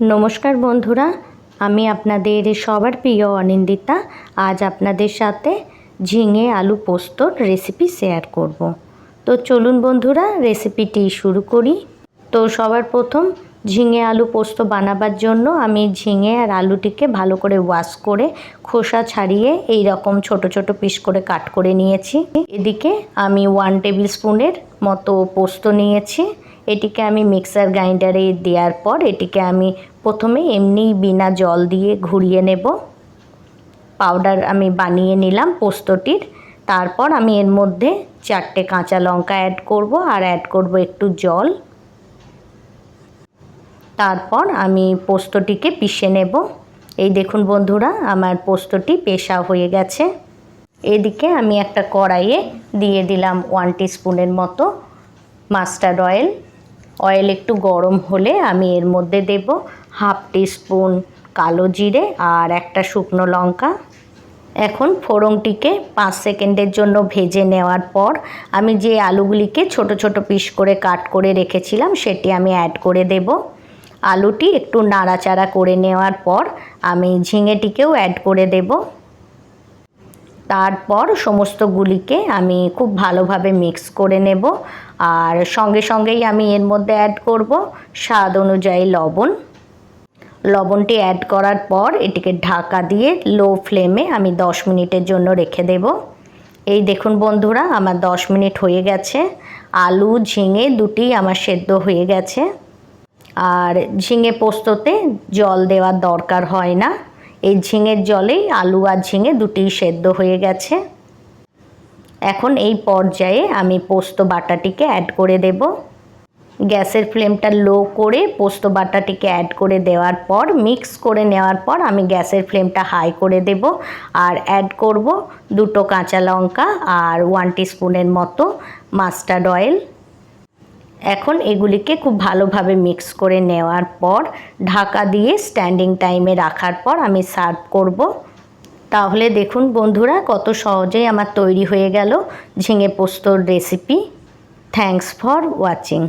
নমস্কার বন্ধুরা, আমি আপনাদের সবার প্রিয় অনিন্দিতা। আজ আপনাদের সাথে ঝিঙে আলু পোস্তর রেসিপি শেয়ার করব। তো চলুন বন্ধুরা রেসিপিটি শুরু করি। তো সবার প্রথম ঝিঙে আলু পোস্ত বানাবার জন্য আমি ঝিঙে আর আলুটিকে ভালো করে ওয়াশ করে খোসা ছাড়িয়ে এই রকম ছোট ছোট পিস করে কাট করে নিয়েছি। এদিকে আমি ওয়ান টেবিল স্পুনের মতো পোস্ত নিয়েছি। এটিকে আমি মিক্সার গ্রাইন্ডারে দেওয়ার পর এটিকে আমি প্রথমে এমনি বিনা জল দিয়ে ঘুরিয়ে নেব। পাউডার আমি বানিয়ে নিলাম পোস্তটির। তারপর আমি এর মধ্যে চারটে কাঁচা লঙ্কা অ্যাড করব আর অ্যাড করব একটু জল। তারপর আমি পোস্তটিকে পিষে নেব। এই দেখুন বন্ধুরা, আমার পোস্তটি পেশা হয়ে গেছে। এদিকে আমি একটা কড়াইয়ে দিয়ে দিলাম ওয়ান স্পুনের মতো মাস্টার্ড অয়েল অয়েল একটু গরম হলে আমি এর মধ্যে দেব হাফ স্পুন কালো জিরে আর একটা শুকনো লঙ্কা। এখন ফোড়নটিকে পাঁচ সেকেন্ডের জন্য ভেজে নেওয়ার পর আমি যে আলুগুলিকে ছোট ছোট পিস করে কাট করে রেখেছিলাম সেটি আমি অ্যাড করে দেব। আলুটি একটু নাড়াচাড়া করে নেওয়ার পর আমি ঝিঙেটিকেও অ্যাড করে দেব। তারপর সমস্তগুলিকে আমি খুব ভালোভাবে মিক্স করে নেব। আর সঙ্গে সঙ্গেই আমি এর মধ্যে অ্যাড করব স্বাদ অনুযায়ী লবণ। লবণটি অ্যাড করার পর এটিকে ঢাকা দিয়ে লো ফ্লেমে আমি দশ মিনিটের জন্য রেখে দেব। এই দেখুন বন্ধুরা, আমার দশ মিনিট হয়ে গেছে। আলু, ঝিঙে দুটি আমার সেদ্ধ হয়ে গেছে। আর ঝিঙে পোস্ততে জল দেওয়ার দরকার হয় না। এই ঝিঙের জলেই আলু আর ঝিঙে দুটি সেদ্ধ হয়ে গেছে। এখন এই পর্যায়ে আমি পোস্ত বাটাটিকে অ্যাড করে দেব। গ্যাসের ফ্লেমটা লো করে পোস্ত বাটাটিকে অ্যাড করে দেওয়ার পর মিক্স করে নেওয়ার পর আমি গ্যাসের ফ্লেমটা হাই করে দেব আর অ্যাড করব দুটো কাঁচা লঙ্কা আর ওয়ান স্পুনের মতো মাস্টার্ড অয়েল এখন এগুলিকে খুব ভালোভাবে মিক্স করে নেওয়ার পর ঢাকা দিয়ে স্ট্যান্ডিং টাইমে রাখার পর আমি সার্ভ করব। তাহলে দেখুন বন্ধুরা কত সহজেই আমার তৈরি হয়ে গেল ঝিঙে পোস্তর রেসিপি থ্যাংকস ফর ওয়াচিং